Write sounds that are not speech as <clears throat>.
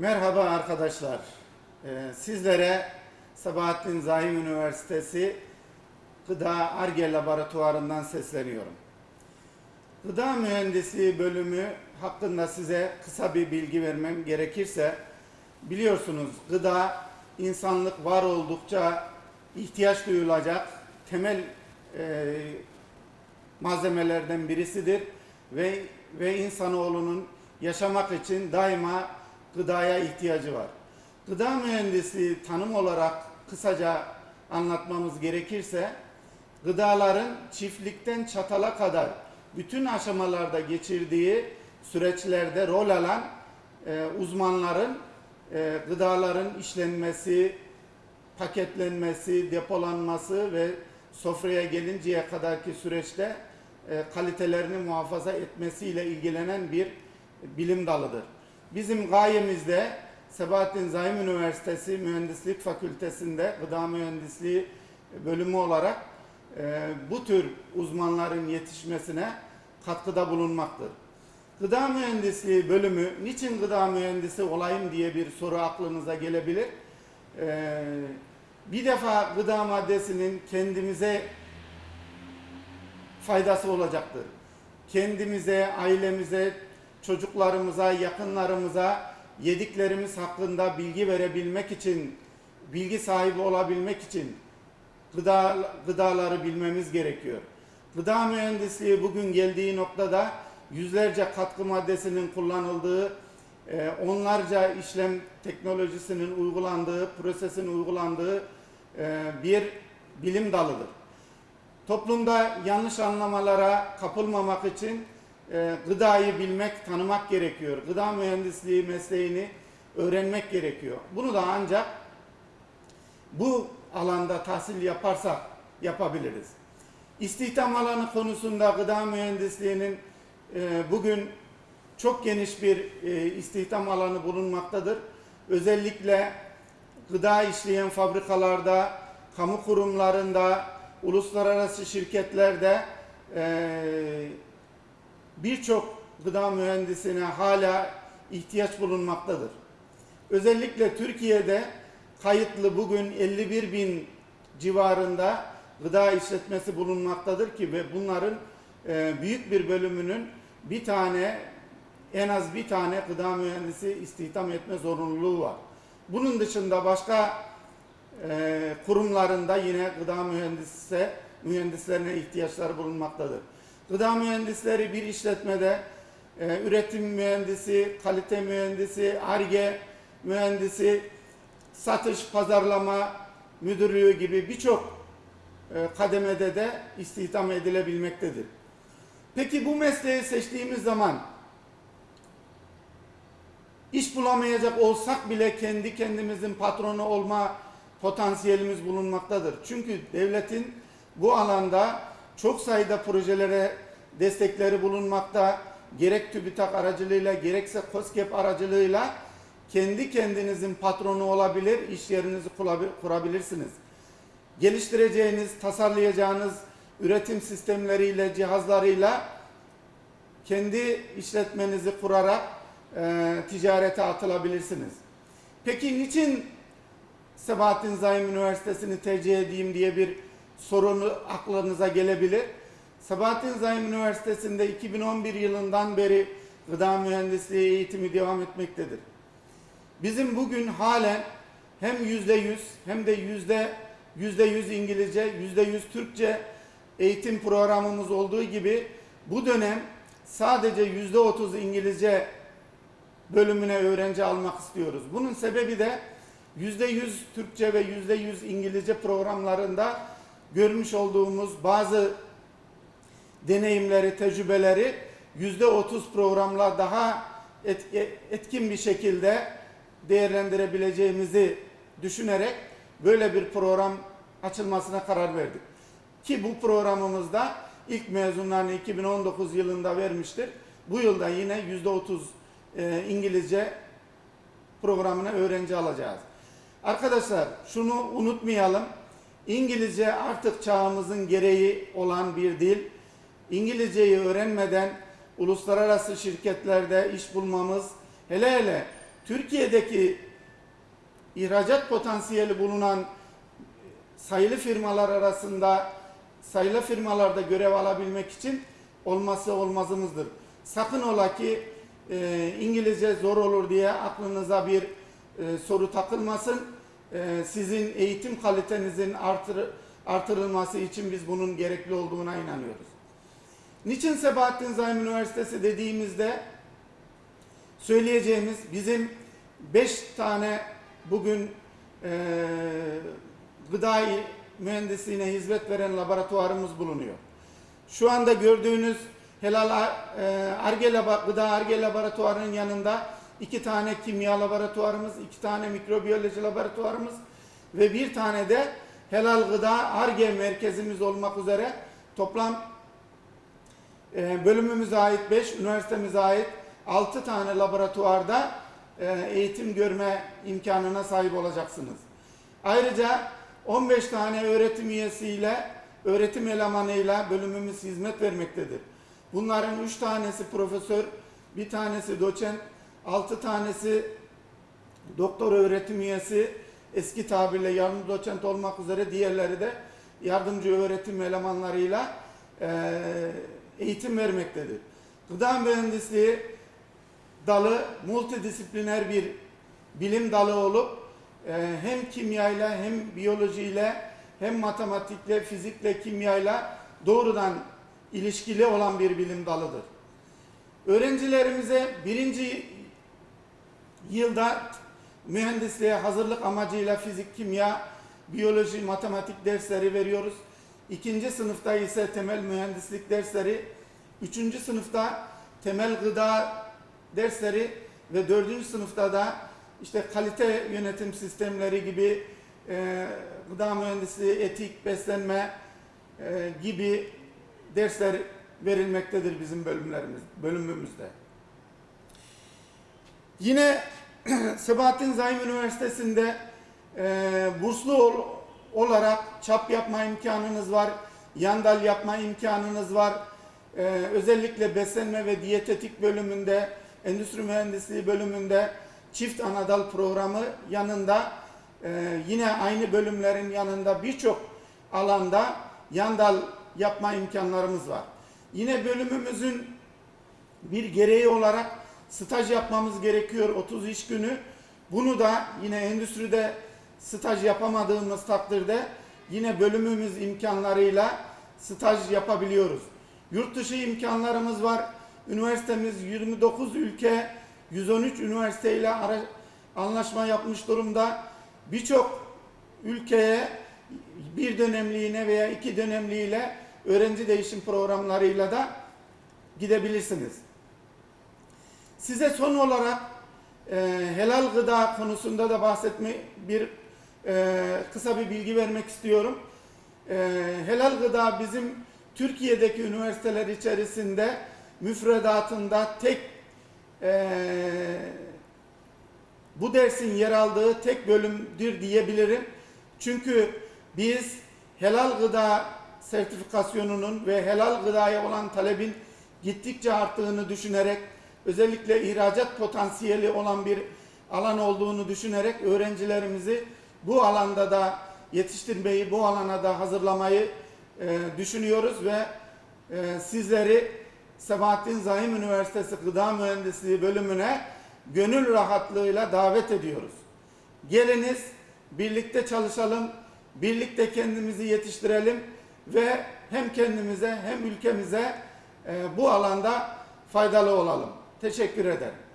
Merhaba arkadaşlar. Ee, sizlere Sabahattin Zaim Üniversitesi Gıda Arge Laboratuvarı'ndan sesleniyorum. Gıda Mühendisliği bölümü hakkında size kısa bir bilgi vermem gerekirse biliyorsunuz gıda insanlık var oldukça ihtiyaç duyulacak temel e, malzemelerden birisidir ve ve insanoğlunun yaşamak için daima gıdaya ihtiyacı var. Gıda mühendisliği tanım olarak kısaca anlatmamız gerekirse gıdaların çiftlikten çatala kadar bütün aşamalarda geçirdiği süreçlerde rol alan e, uzmanların e, gıdaların işlenmesi, paketlenmesi, depolanması ve sofraya gelinceye kadarki süreçte e, kalitelerini muhafaza etmesiyle ilgilenen bir bilim dalıdır. Bizim gayemiz de Sebahattin Zaim Üniversitesi Mühendislik Fakültesi'nde gıda mühendisliği bölümü olarak e, bu tür uzmanların yetişmesine katkıda bulunmaktır. Gıda mühendisliği bölümü niçin gıda mühendisi olayım diye bir soru aklınıza gelebilir. E, bir defa gıda maddesinin kendimize faydası olacaktır. Kendimize, ailemize, çocuklarımıza, yakınlarımıza yediklerimiz hakkında bilgi verebilmek için, bilgi sahibi olabilmek için gıda, gıdaları bilmemiz gerekiyor. Gıda mühendisliği bugün geldiği noktada yüzlerce katkı maddesinin kullanıldığı, e, onlarca işlem teknolojisinin uygulandığı, prosesin uygulandığı e, bir bilim dalıdır. Toplumda yanlış anlamalara kapılmamak için e, gıdayı bilmek, tanımak gerekiyor. Gıda mühendisliği mesleğini öğrenmek gerekiyor. Bunu da ancak bu alanda tahsil yaparsak yapabiliriz. İstihdam alanı konusunda gıda mühendisliğinin e, bugün çok geniş bir e, istihdam alanı bulunmaktadır. Özellikle gıda işleyen fabrikalarda, kamu kurumlarında, uluslararası şirketlerde e, birçok gıda mühendisine hala ihtiyaç bulunmaktadır. Özellikle Türkiye'de kayıtlı bugün 51 bin civarında gıda işletmesi bulunmaktadır ki ve bunların e, büyük bir bölümünün bir tane en az bir tane gıda mühendisi istihdam etme zorunluluğu var. Bunun dışında başka e, kurumlarında yine gıda mühendise, mühendislerine ihtiyaçları bulunmaktadır. Gıda mühendisleri bir işletmede e, üretim mühendisi, kalite mühendisi, ARGE mühendisi, satış, pazarlama müdürlüğü gibi birçok e, kademede de istihdam edilebilmektedir. Peki bu mesleği seçtiğimiz zaman iş bulamayacak olsak bile kendi kendimizin patronu olma potansiyelimiz bulunmaktadır. Çünkü devletin bu alanda çok sayıda projelere destekleri bulunmakta. Gerek TÜBİTAK aracılığıyla gerekse KOSGEB aracılığıyla kendi kendinizin patronu olabilir, iş yerinizi kurabilirsiniz. Geliştireceğiniz, tasarlayacağınız üretim sistemleriyle, cihazlarıyla kendi işletmenizi kurarak e, ticarete atılabilirsiniz. Peki niçin Sebahattin Zaim Üniversitesi'ni tercih edeyim diye bir sorunu aklınıza gelebilir. Sabahattin Zaim Üniversitesi'nde 2011 yılından beri gıda mühendisliği eğitimi devam etmektedir. Bizim bugün halen hem yüzde yüz hem de yüzde yüzde yüz İngilizce, yüzde yüz Türkçe eğitim programımız olduğu gibi bu dönem sadece yüzde otuz İngilizce bölümüne öğrenci almak istiyoruz. Bunun sebebi de yüzde yüz Türkçe ve yüzde yüz İngilizce programlarında görmüş olduğumuz bazı deneyimleri, tecrübeleri yüzde otuz programla daha etkin bir şekilde değerlendirebileceğimizi düşünerek böyle bir program açılmasına karar verdik. Ki bu programımızda ilk mezunlarını 2019 yılında vermiştir. Bu yılda yine yüzde otuz e, İngilizce programına öğrenci alacağız. Arkadaşlar şunu unutmayalım. İngilizce artık çağımızın gereği olan bir dil. İngilizceyi öğrenmeden uluslararası şirketlerde iş bulmamız, hele hele Türkiye'deki ihracat potansiyeli bulunan sayılı firmalar arasında sayılı firmalarda görev alabilmek için olması olmazımızdır. Sakın ola ki e, İngilizce zor olur diye aklınıza bir e, soru takılmasın. E, sizin eğitim kalitenizin artır, artırılması için biz bunun gerekli olduğuna inanıyoruz. Niçin Sebahattin Zaim Üniversitesi dediğimizde söyleyeceğimiz bizim 5 tane bugün e, gıda mühendisliğine hizmet veren laboratuvarımız bulunuyor. Şu anda gördüğünüz Helal e, Arge Gıda Arge Laboratuvarı'nın yanında iki tane kimya laboratuvarımız, iki tane mikrobiyoloji laboratuvarımız ve bir tane de Helal Gıda Arge merkezimiz olmak üzere toplam e, bölümümüze ait 5, üniversitemize ait 6 tane laboratuvarda e, eğitim görme imkanına sahip olacaksınız. Ayrıca 15 tane öğretim üyesiyle, öğretim elemanıyla bölümümüz hizmet vermektedir. Bunların 3 tanesi profesör, bir tanesi doçent, 6 tanesi doktor öğretim üyesi, eski tabirle yardım doçent olmak üzere diğerleri de yardımcı öğretim elemanlarıyla eee, eğitim vermektedir. Gıda mühendisliği dalı multidisipliner bir bilim dalı olup e, hem kimyayla hem biyolojiyle hem matematikle, fizikle, kimyayla doğrudan ilişkili olan bir bilim dalıdır. Öğrencilerimize birinci yılda mühendisliğe hazırlık amacıyla fizik, kimya, biyoloji, matematik dersleri veriyoruz. İkinci sınıfta ise temel mühendislik dersleri, üçüncü sınıfta temel gıda dersleri ve dördüncü sınıfta da işte kalite yönetim sistemleri gibi e, gıda mühendisliği, etik, beslenme e, gibi dersler verilmektedir bizim bölümlerimiz, bölümümüzde. Yine <clears throat> Sebahattin Zaim Üniversitesi'nde e, burslu ol- olarak çap yapma imkanınız var, yandal yapma imkanınız var. E, özellikle beslenme ve diyetetik bölümünde, endüstri mühendisliği bölümünde çift anadal programı yanında e, yine aynı bölümlerin yanında birçok alanda yandal yapma imkanlarımız var. Yine bölümümüzün bir gereği olarak staj yapmamız gerekiyor 30 iş günü. Bunu da yine endüstride staj yapamadığımız takdirde yine bölümümüz imkanlarıyla staj yapabiliyoruz. Yurt dışı imkanlarımız var. Üniversitemiz 29 ülke 113 üniversiteyle anlaşma yapmış durumda. Birçok ülkeye bir dönemliğine veya iki dönemliğiyle öğrenci değişim programlarıyla da gidebilirsiniz. Size son olarak e, helal gıda konusunda da bahsetme bir e, kısa bir bilgi vermek istiyorum. E, helal gıda bizim Türkiye'deki üniversiteler içerisinde müfredatında tek e, bu dersin yer aldığı tek bölümdür diyebilirim. Çünkü biz helal gıda sertifikasyonunun ve helal gıdaya olan talebin gittikçe arttığını düşünerek özellikle ihracat potansiyeli olan bir alan olduğunu düşünerek öğrencilerimizi bu alanda da yetiştirmeyi, bu alana da hazırlamayı e, düşünüyoruz ve e, sizleri Sebahattin Zaim Üniversitesi Gıda Mühendisliği bölümüne gönül rahatlığıyla davet ediyoruz. Geliniz, birlikte çalışalım, birlikte kendimizi yetiştirelim ve hem kendimize hem ülkemize e, bu alanda faydalı olalım. Teşekkür ederim.